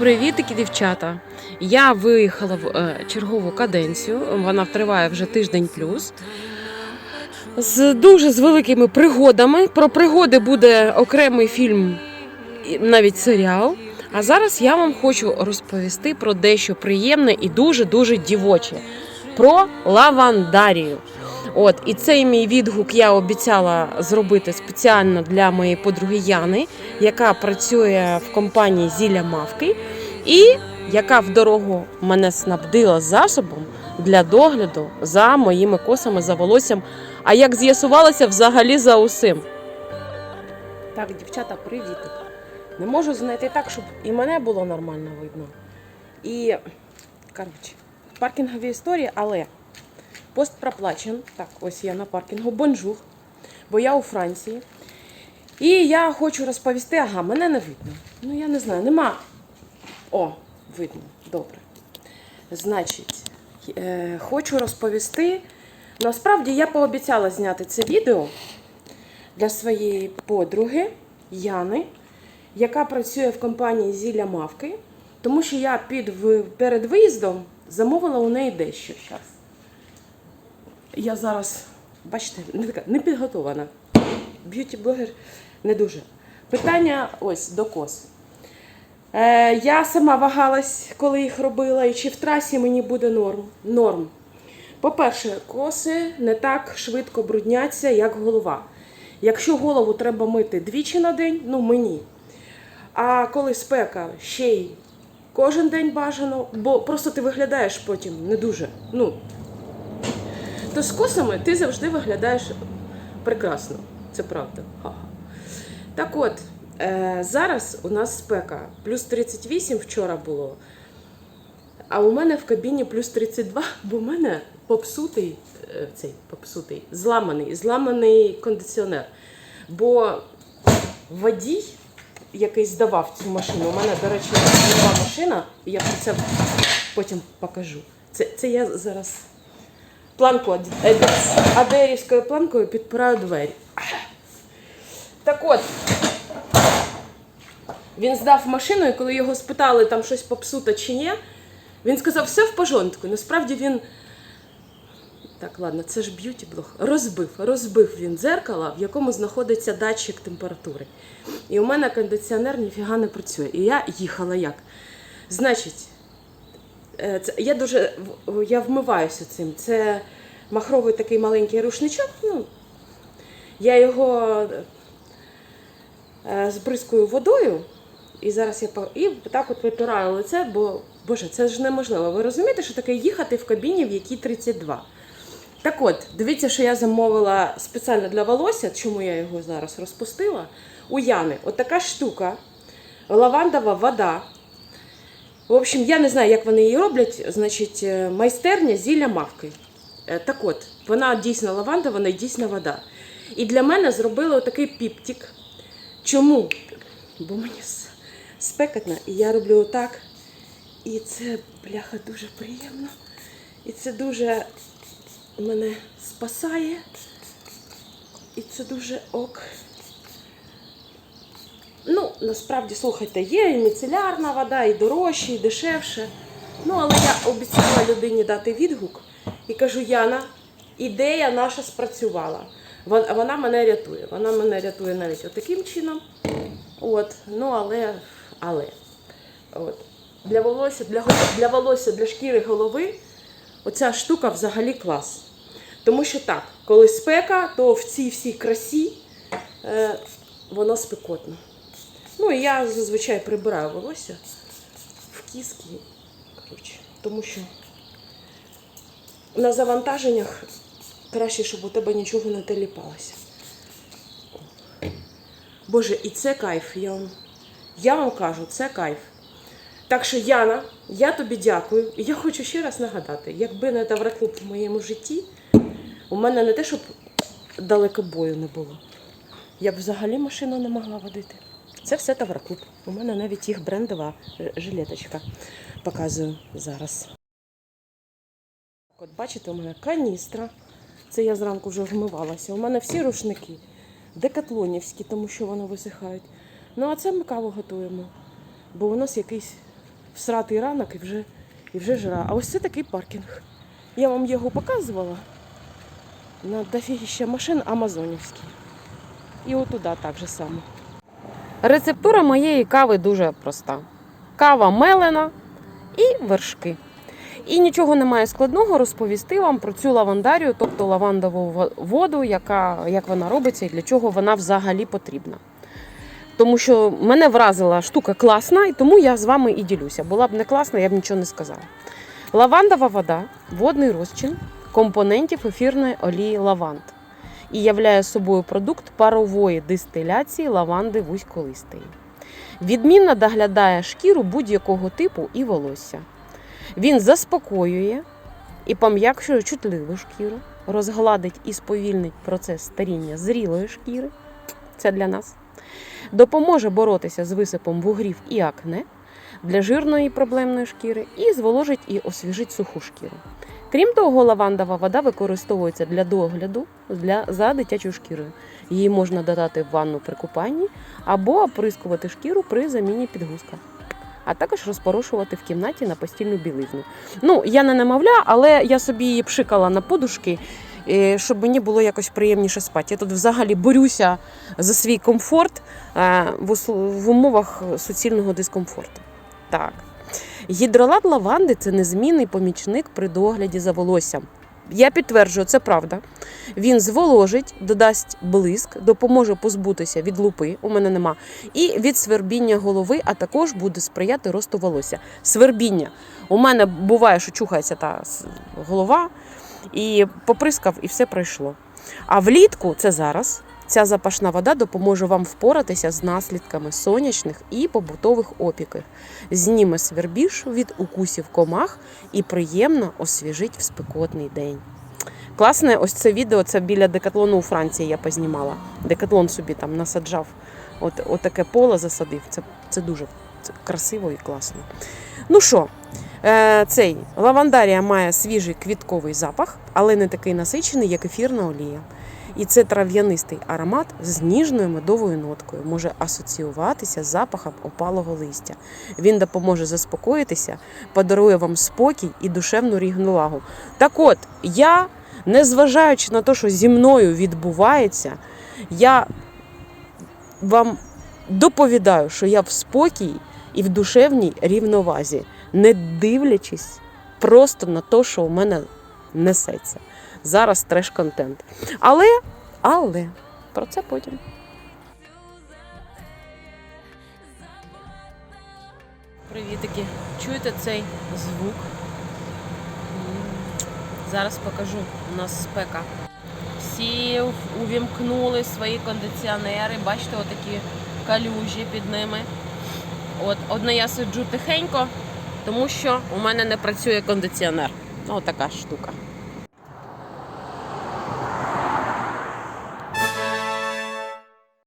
Привітики, дівчата! Я виїхала в е, чергову каденцію. Вона триває вже тиждень плюс. З дуже з великими пригодами. Про пригоди буде окремий фільм, навіть серіал. А зараз я вам хочу розповісти про дещо приємне і дуже дуже дівоче. Про лавандарію. От і цей мій відгук я обіцяла зробити спеціально для моєї подруги Яни, яка працює в компанії Зілля Мавки, і яка в дорогу мене снабдила засобом для догляду за моїми косами, за волоссям. А як з'ясувалося, взагалі за усім. Так, дівчата, привітик. Не можу знайти так, щоб і мене було нормально видно. І коротше, паркінгові історії, але пост проплачен. Так, ось я на паркінгу. Бонжур. Бо я у Франції. І я хочу розповісти, ага, мене не видно. Ну, я не знаю, нема. О, видно, добре. Значить, е, хочу розповісти. Насправді я пообіцяла зняти це відео для своєї подруги Яни, яка працює в компанії Зілля Мавки, тому що я під, перед виїздом замовила у неї дещо. Щас. Я зараз, бачите, не така не підготована. Б'юті-блогер не дуже. Питання ось до кос. Е, я сама вагалась, коли їх робила, і чи в трасі мені буде норм. норм. По-перше, коси не так швидко брудняться, як голова. Якщо голову треба мити двічі на день, ну мені. А коли спека ще й кожен день бажано, бо просто ти виглядаєш потім не дуже. Ну, то з косами ти завжди виглядаєш прекрасно. Це правда. Ха-ха. Так от, е, зараз у нас спека. Плюс 38 вчора було. А у мене в кабіні плюс 32, бо в мене попсутий, е, цей попсутий, зламаний, зламаний кондиціонер. Бо водій, який здавав цю машину, у мене, до речі, нова машина, і я про це потім покажу. Це, це я зараз планку Аді- адерівською планкою підпираю двері. Так от, він здав машину, і коли його спитали, там щось попсуто чи ні, він сказав, все в пожонтку. Насправді він. Так, ладно, це ж б'юті блог. Розбив, розбив він дзеркало, в якому знаходиться датчик температури. І у мене кондиціонер ніфіга не працює. І я їхала як? Значить, е, це, я дуже я вмиваюся цим. Це махровий такий маленький рушничок. Ну, я його е, збризкую водою, і зараз я і так от витираю лице, бо боже, це ж неможливо. Ви розумієте, що таке їхати в кабіні, в якій 32? Так от, дивіться, що я замовила спеціально для волосся, чому я його зараз розпустила. У Яни от така штука, лавандова вода. В общем, я не знаю, як вони її роблять. Значить, е, майстерня зілля мавки. Е, Так от, вона дійсно лаванда, вона дійсно вода. І для мене зробили такий піптик. Чому? Бо мені спекотно, і я роблю отак. І це, бляха, дуже приємно. І це дуже мене спасає. І це дуже ок. Ну, насправді, слухайте, є і міцелярна вода, і дорожче, і дешевше. Ну, але я обіцяла людині дати відгук і кажу, Яна, ідея наша спрацювала. Вона мене рятує. Вона мене рятує навіть отаким чином. От, ну але, але. От. Для волосся, для, для волосся, для шкіри голови оця штука взагалі клас. Тому що так, коли спека, то в цій всій красі е, воно спекотно. Ну і я зазвичай прибираю волосся в кіски. Коротше, тому що на завантаженнях краще, щоб у тебе нічого не теліпалося. Боже, і це кайф. Я вам, я вам кажу, це кайф. Так що, Яна, я тобі дякую. І я хочу ще раз нагадати, якби не Тавраклуб в моєму житті, у мене не те, щоб далекобою не було. Я б взагалі машину не могла водити. Це все Тавраклуб. У мене навіть їх брендова е, жилеточка. Показую зараз. От бачите, у мене каністра. Це я зранку вже вмивалася. У мене всі рушники декатлонівські, тому що вони висихають. Ну а це ми каву готуємо. Бо у нас якийсь всратий ранок і вже, і вже жара. А ось це такий паркінг. Я вам його показувала на дофігіща машин амазонівські. І отуда так же само. Рецептура моєї кави дуже проста: кава мелена і вершки. І нічого немає складного розповісти вам про цю лавандарію, тобто лавандову воду, яка, як вона робиться і для чого вона взагалі потрібна. Тому що мене вразила штука класна, і тому я з вами і ділюся. Була б не класна, я б нічого не сказала. Лавандова вода водний розчин компонентів ефірної олії лаванд і являє собою продукт парової дистиляції лаванди вузьколистої. Відмінно доглядає шкіру будь-якого типу і волосся. Він заспокоює і пом'якшує чутливу шкіру, розгладить і сповільнить процес старіння зрілої шкіри. Це для нас. Допоможе боротися з висипом вугрів і акне для жирної проблемної шкіри і зволожить і освіжить суху шкіру. Крім того, лавандова вода використовується для догляду для, за дитячою шкірою. Її можна додати в ванну при купанні або оприскувати шкіру при заміні підгузка, а також розпорошувати в кімнаті на постільну білизну. Ну, я не намовля, але я собі її пшикала на подушки, е, щоб мені було якось приємніше спати. Я тут взагалі борюся за свій комфорт е, в умовах суцільного дискомфорту. Так. Гідролат лаванди це незмінний помічник при догляді за волоссям. Я підтверджую, це правда. Він зволожить, додасть блиск, допоможе позбутися від лупи, у мене нема, і від свербіння голови, а також буде сприяти росту волосся. Свербіння. У мене буває, що чухається та голова, і поприскав, і все пройшло. А влітку це зараз. Ця запашна вода допоможе вам впоратися з наслідками сонячних і побутових опіків, зніме свербіж від укусів комах і приємно освіжить в спекотний день. Класне, ось це відео це біля декатлону у Франції я познімала. Декатлон собі там насаджав. От, от таке поле засадив. Це, це дуже це красиво і класно. Ну що, е, цей лавандарія має свіжий квітковий запах, але не такий насичений, як ефірна олія. І це трав'янистий аромат з ніжною медовою ноткою може асоціюватися з запахом опалого листя. Він допоможе заспокоїтися, подарує вам спокій і душевну рівновагу. Так от, я, незважаючи на те, що зі мною відбувається, я вам доповідаю, що я в спокій і в душевній рівновазі, не дивлячись просто на те, що у мене несеться. Зараз треш-контент. Але, але, про це потім. Привітики. Чуєте цей звук? Зараз покажу. У нас спека. Всі увімкнули свої кондиціонери. Бачите, отакі калюжі під ними. От, одне я сиджу тихенько, тому що у мене не працює кондиціонер. Ну, така штука.